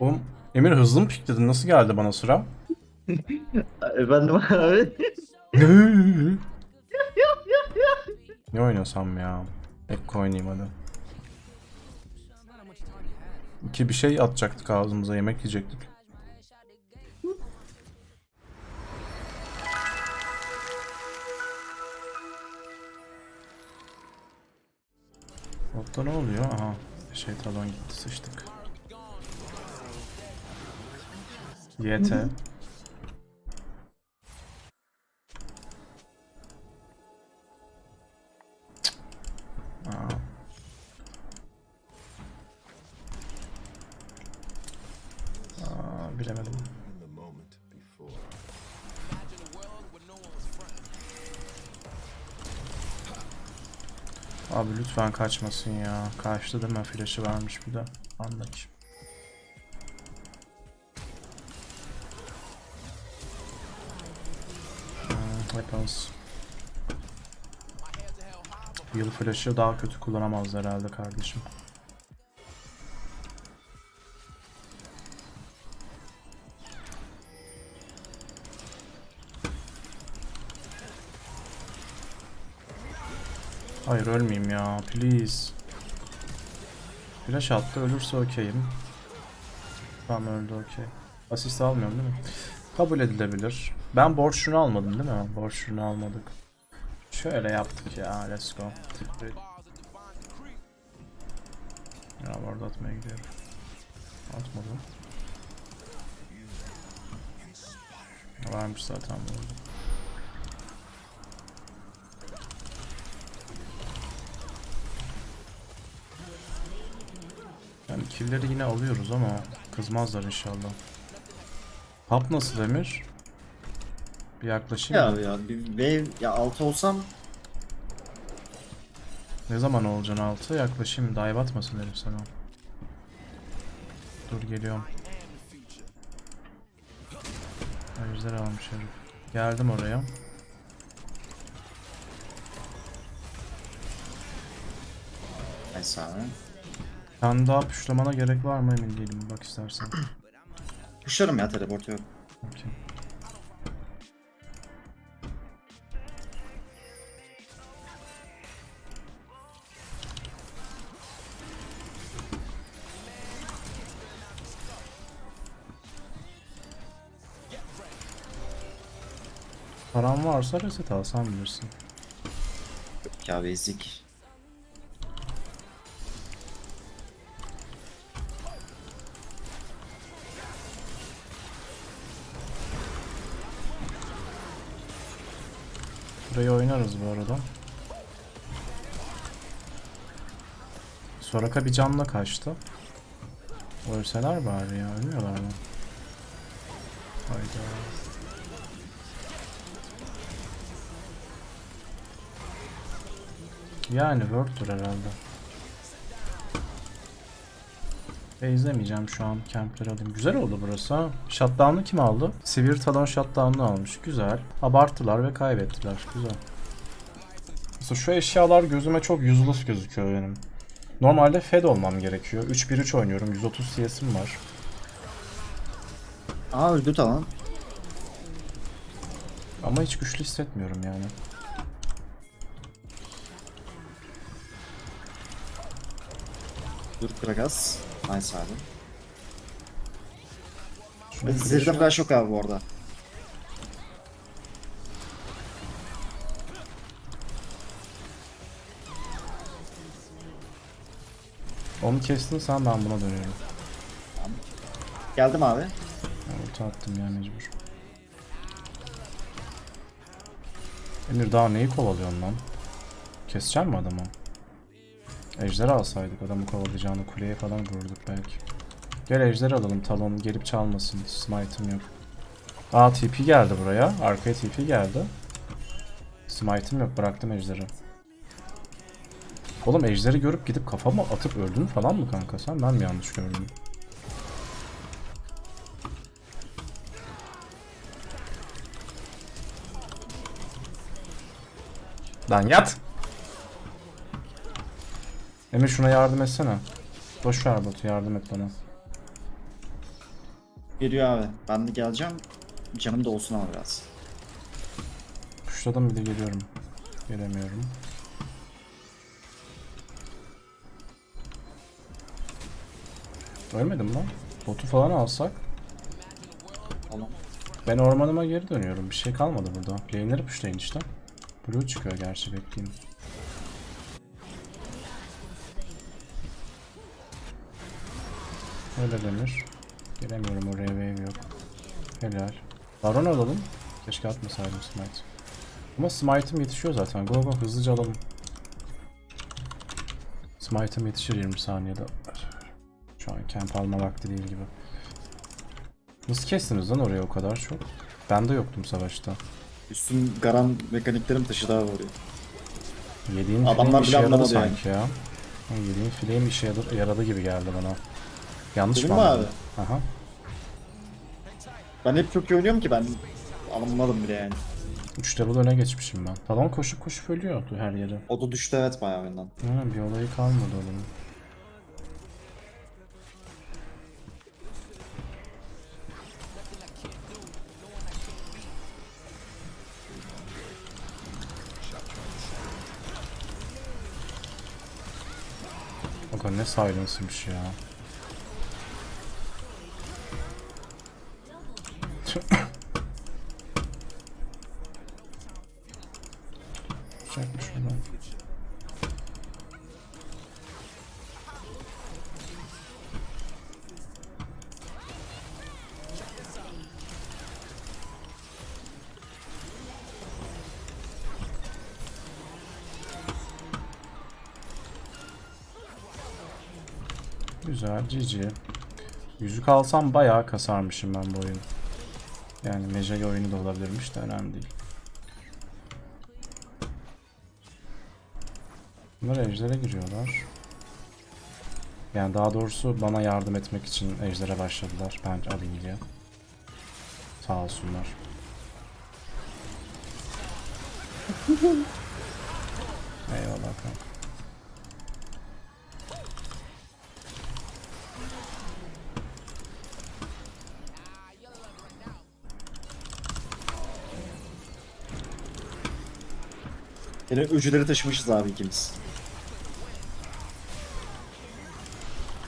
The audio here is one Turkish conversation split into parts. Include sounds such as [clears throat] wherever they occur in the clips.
Oğlum Emir hızlı mı pikledin? Nasıl geldi bana sıra? [laughs] Efendim abi. [laughs] ne oynasam ya? Ekko oynayayım hadi. İki bir şey atacaktık ağzımıza yemek yiyecektik. Botta ne oluyor? Aha şey talon gitti sıçtık. YT. Aa. Aa, bilemedim. Abi lütfen kaçmasın ya. Kaçtı değil mi? Flash'ı vermiş bir de. Anladım. Weapons. Yıl flash'ı daha kötü kullanamaz herhalde kardeşim. Hayır ölmeyeyim ya please. Flash attı ölürse okeyim. Tamam öldü okey. Asist almıyorum değil mi? Kabul edilebilir. Ben borçlunu almadım değil mi? Borçlunu almadık. Şöyle yaptık ya let's go. Ya orada atmaya gidiyorum. Atmadım. Varmış zaten burada. Yani killleri yine alıyoruz ama kızmazlar inşallah. Hap nasıl Emir? Bir yaklaşayım Ya mı? ya bir wave ya altı olsam Ne zaman olacaksın altı? Yaklaşayım dive atmasın herif sana. Dur geliyorum. Ejder almış herif. Geldim oraya. abi. Sen daha puşlamana gerek var mı emin değilim. Bak istersen. [clears throat] Kuşlarım ya teleport yok. Okey. Paran varsa reset alsan bilirsin. Ya basic. Burayı oynarız bu arada. Soraka bir canla kaçtı. Ölseler bari ya, ölmüyorlar mı? Hayda. Yani Word'dur herhalde. Ve izlemeyeceğim şu an campleri alayım. Güzel oldu burası. Shutdown'u kim aldı? Sivir Talon Shutdown'u almış. Güzel. Abarttılar ve kaybettiler. Güzel. Mesela şu eşyalar gözüme çok useless gözüküyor benim. Normalde fed olmam gerekiyor. 3-1-3 oynuyorum. 130 CS'im var. Aa öldü tamam. Ama hiç güçlü hissetmiyorum yani. Dur Kragas. Nice abi. Şunu Zirde flash yok abi bu arada. Onu kestin sen ben buna dönüyorum. Geldim abi. Ulti attım ya mecbur. Emir daha neyi kovalıyorsun lan? Kesecek mi adamı? Ejder alsaydık adamı kovalayacağını kuleye falan vururduk belki. Gel ejder alalım talon gelip çalmasın. Smite'ım yok. Aa TP geldi buraya. Arkaya TP geldi. Smite'ım yok bıraktım ejderi. Oğlum ejderi görüp gidip kafama atıp öldün falan mı kanka sen? Ben mi yanlış gördüm? Lan yat. Emir şuna yardım etsene. Boş ver botu yardım et bana. Geliyor abi. Ben de geleceğim. Canım da olsun ama biraz. Puşladım bir de geliyorum. Gelemiyorum. Ölmedim lan. Botu falan alsak. Tamam. Ben ormanıma geri dönüyorum. Bir şey kalmadı burada. Lane'leri pushlayın işte. Blue çıkıyor gerçi bekleyeyim. Öyle denir. Gelemiyorum oraya wave yok. Helal. Baron alalım. Keşke atmasaydım smite. Ama smite'ım yetişiyor zaten. Go go hızlıca alalım. Smite'ım yetişir 20 saniyede. Şu an camp alma vakti değil gibi. Nasıl kestiniz lan oraya o kadar çok? Ben de yoktum savaşta. Üstüm garan mekaniklerim taşıdı abi oraya. Yediğin Adamlar filem işe yaradı anlamadı yani. sanki ya. Yediğin filem işe yaradı gibi geldi bana. Yanlış Değil mı mi anladım? Aha. Ben hep çok iyi oynuyorum ki ben alınmadım bile yani. 3 level öne geçmişim ben. Talon koşup koşup ölüyordu her yere. O da düştü evet bayağı oyundan. Ha, bir olayı kalmadı onun. Bakın ne silence'mış ya. Güzel, GG. Yüzük alsam bayağı kasarmışım ben bu oyunu. Yani Mejai oyunu da olabilirmiş de önemli değil. Bunlar ejder'e giriyorlar. Yani daha doğrusu bana yardım etmek için ejder'e başladılar. Ben alayım diye. Sağ olsunlar. [laughs] Eyvallah kanka. Yine öcüleri taşımışız abi ikimiz.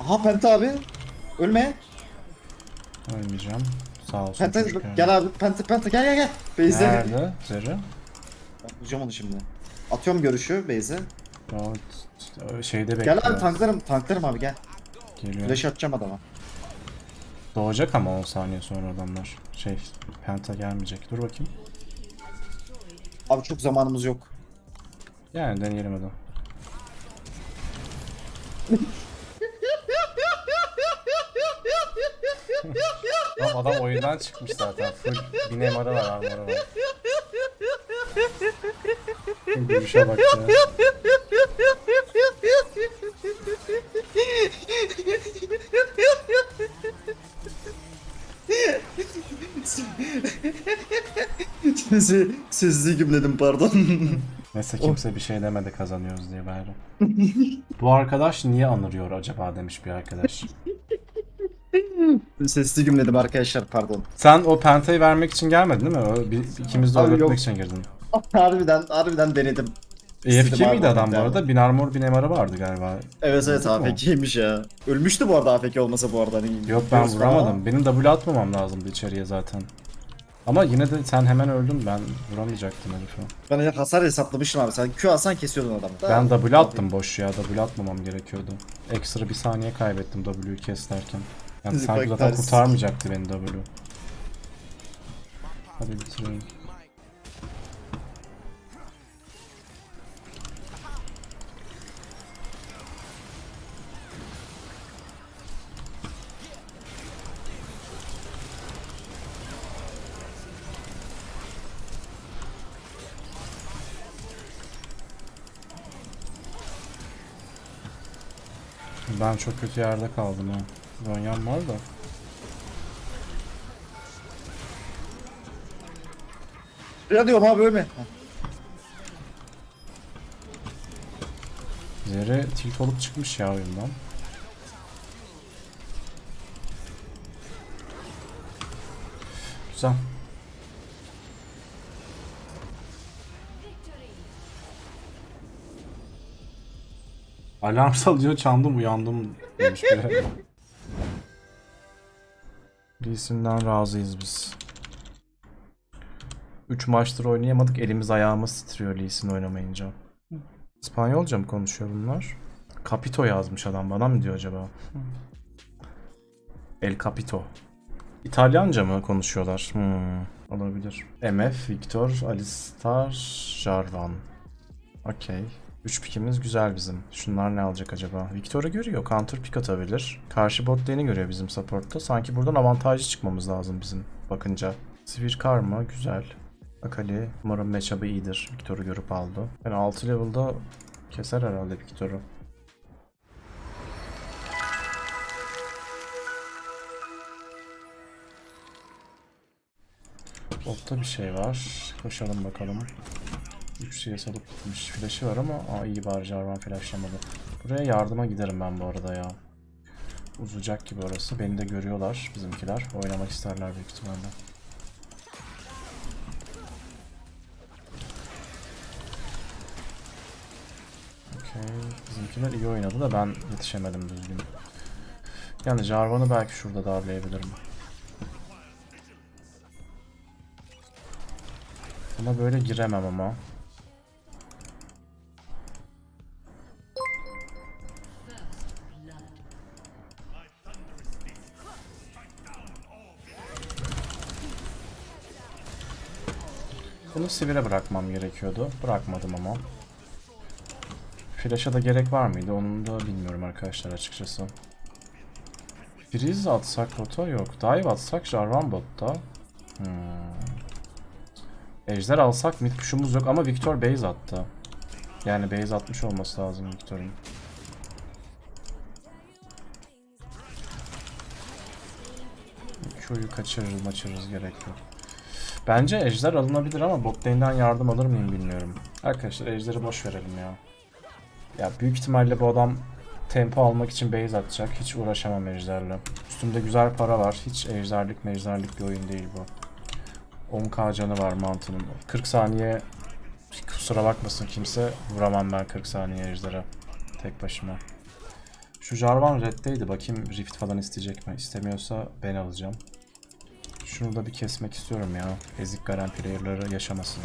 Aha Penta abi. Ölme. Ölmeyeceğim. Sağ olsun Penta gel abi. Penta Penta gel gel gel. Beyze. Nerede? Zeri? Ben bulacağım onu şimdi. Atıyorum görüşü Beyze. O t- o şeyde Gel bekliyor. abi tanklarım tanklarım abi gel. Geliyor. Flash atacağım adama. Doğacak ama 10 saniye sonra adamlar. Şey, penta gelmeyecek. Dur bakayım. Abi çok zamanımız yok. Yani deneyelim hadi. [laughs] Oğlum adam oyundan çıkmış zaten. Full bir nemara var, armora var. Gülüşe bak ya. Sizi sessiz gümledim pardon. [laughs] Neyse kimse bir şey demedi kazanıyoruz diye bari. Bu arkadaş niye anırıyor acaba demiş bir arkadaş. [laughs] Sessiz gümledim arkadaşlar pardon. Sen o pentayı vermek için gelmedin değil mi? O, bir, ikimiz de Abi öğretmek yok. için girdin. [laughs] harbiden harbiden denedim. EFK miydi adam bu arada? Bin armor bin MR'ı vardı galiba. Evet evet? AFK'ymiş ya. Ölmüştü bu arada AFK olmasa bu arada. Hani Yok ben vuramadım. Benim W atmamam lazımdı içeriye zaten. Ama yine de sen hemen öldün. Ben vuramayacaktım herifi. Ben hasar hesaplamıştım abi. Sen Q alsan kesiyordun adamı. Ben W attım boş ya. W atmamam gerekiyordu. Ekstra bir saniye kaybettim W'yu kes derken. Yani sanki zaten kurtarmayacaktı beni W. Hadi bitirelim. Ben çok kötü yerde kaldım ha. Zonyam var da. Ya diyorum abi ölme. Zeri tilt olup çıkmış ya oyundan. Güzel. Alarm salıyor çaldım uyandım demiş biri. Lee Sin'den razıyız biz. 3 maçtır oynayamadık elimiz ayağımız titriyor Lee Sin oynamayınca. İspanyolca mı konuşuyor bunlar? Capito yazmış adam bana mı diyor acaba? El Capito. İtalyanca mı konuşuyorlar? Hmm, olabilir. MF, Victor, Alistar, Jarvan. Okey. 3 pikimiz güzel bizim. Şunlar ne alacak acaba? Victor'u görüyor. Counter pick atabilir. Karşı bot lane'i görüyor bizim support'ta. Sanki buradan avantajlı çıkmamız lazım bizim bakınca. Sivir Karma güzel. Akali umarım matchup'ı iyidir. Victor'u görüp aldı. Yani 6 level'da keser herhalde Victor'u. Botta bir şey var. Koşalım bakalım. 3 CS alıp gitmiş. Flash'ı var ama aa, iyi bari Jarvan flashlamadı. Buraya yardıma giderim ben bu arada ya. Uzayacak gibi orası. Beni de görüyorlar bizimkiler. Oynamak isterler büyük ihtimalle. Okey. Bizimkiler iyi oynadı da ben yetişemedim düzgün. Yani Jarvan'ı belki şurada darlayabilirim. Buna böyle giremem ama. Bunu sivire bırakmam gerekiyordu. Bırakmadım ama. Flash'a da gerek var mıydı? Onu da bilmiyorum arkadaşlar açıkçası. Freeze atsak bota yok. Dive atsak Jarvan botta. Hmm. Ejder alsak mid push'umuz yok ama Victor base attı. Yani base atmış olması lazım Victor'un. Q'yu kaçırırız maçırırız gerek yok. Bence ejder alınabilir ama bot lane'den yardım alır mıyım bilmiyorum. Arkadaşlar ejderi boş verelim ya. Ya büyük ihtimalle bu adam tempo almak için base atacak. Hiç uğraşamam ejderle. Üstümde güzel para var. Hiç ejderlik mejderlik bir oyun değil bu. 10k canı var mantının. 40 saniye kusura bakmasın kimse vuramam ben 40 saniye ejdere. Tek başıma. Şu Jarvan reddeydi. Bakayım Rift falan isteyecek mi? İstemiyorsa ben alacağım. Şunu da bir kesmek istiyorum ya. Ezik Garen player'ları yaşamasın.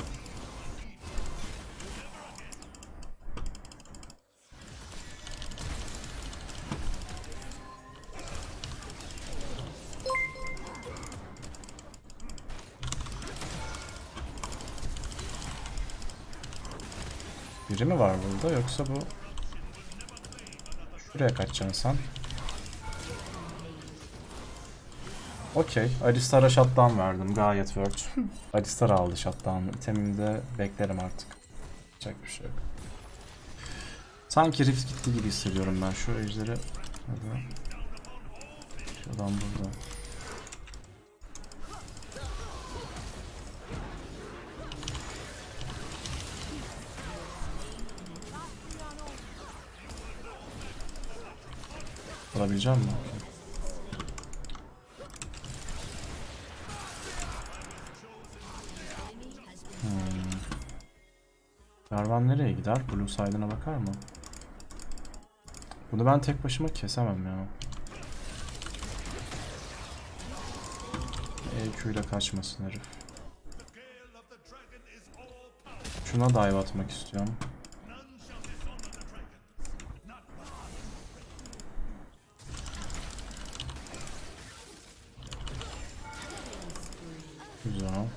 Biri mi var burada yoksa bu... Şuraya kaçacaksın sen. Okey. Alistar'a shutdown verdim. Gayet worked. [laughs] Alistar aldı shutdown'ı. İtemimi de beklerim artık. Yapacak bir şey yok. Sanki Rift gitti gibi hissediyorum ben. Şu ejderi... Hadi. Şu adam burada. Alabileceğim mi? Jarvan nereye gider? Blue side'ına bakar mı? Bunu ben tek başıma kesemem ya. EQ ile kaçmasın herif. Şuna dive atmak istiyorum. Güzel.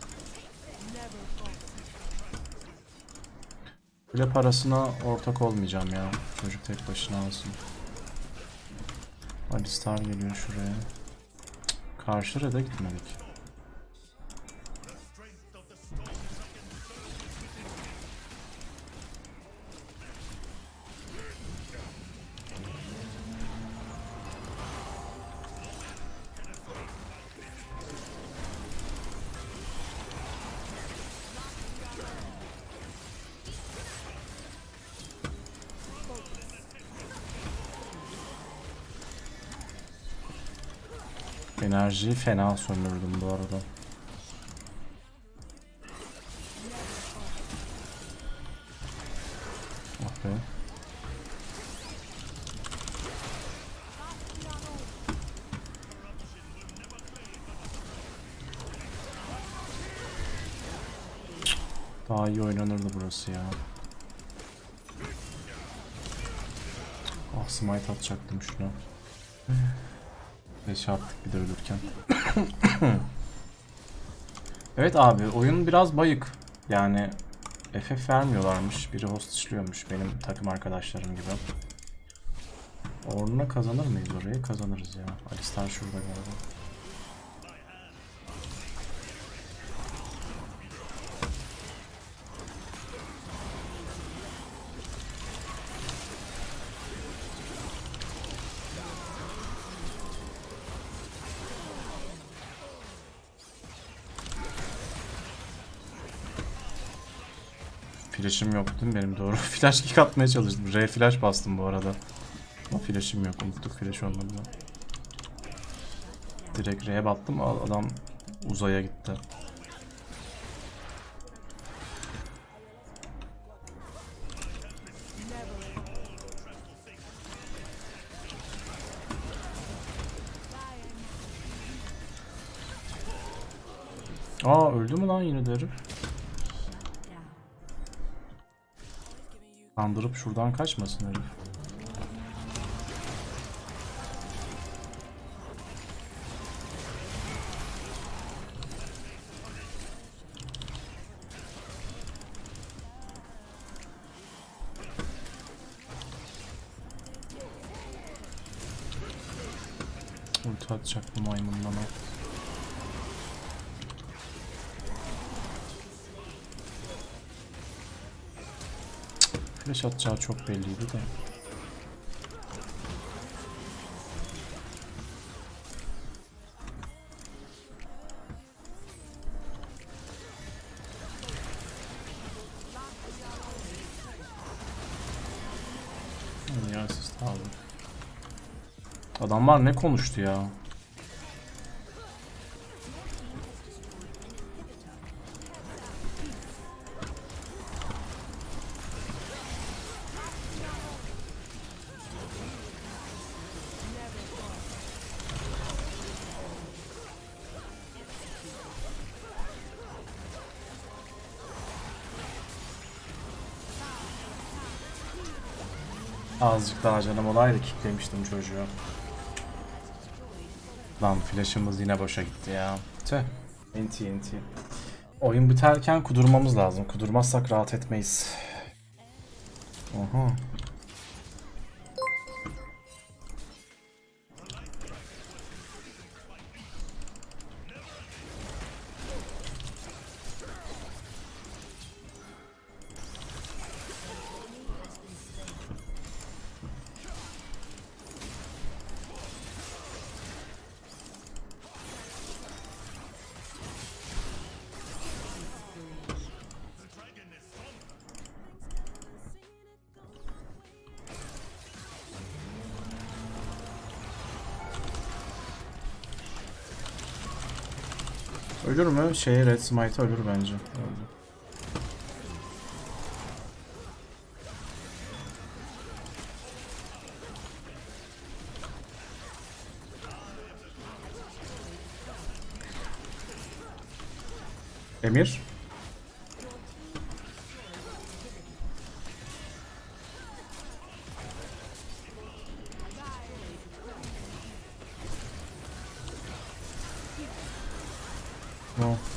Bile parasına ortak olmayacağım ya. Çocuk tek başına alsın. Alistar geliyor şuraya. Karşı red'e gitmedik. Enerjiyi fena sömürdüm bu arada. Okay. Daha iyi oynanırdı burası ya. Ah smite atacaktım şuna. Beş attık bir de ölürken. [coughs] evet abi oyun biraz bayık. Yani FF vermiyorlarmış. Biri host işliyormuş benim takım arkadaşlarım gibi. Ornuna kazanır mıyız orayı? Kazanırız ya. Alistar şurada galiba. Flash'ım yok değil mi benim doğru? [laughs] Flash kick atmaya çalıştım. R flash bastım bu arada. Ama flash'ım yok. Unuttuk flash olmadığını. Direkt R'ye battım. Adam uzaya gitti. Aa öldü mü lan yine de? Kandırıp şuradan kaçmasın herif. Ulti atacak bu maymun Flash atacağı çok belliydi de. Adamlar ne konuştu ya? Azıcık daha canım olaydı kicklemiştim çocuğu. Lan flash'ımız yine boşa gitti ya. Tüh. NT NT. Oyun biterken kudurmamız lazım. Kudurmazsak rahat etmeyiz. Oha. Ölür mü? Şey Red Smite ölür bence. Öldü. Emir. 嗯。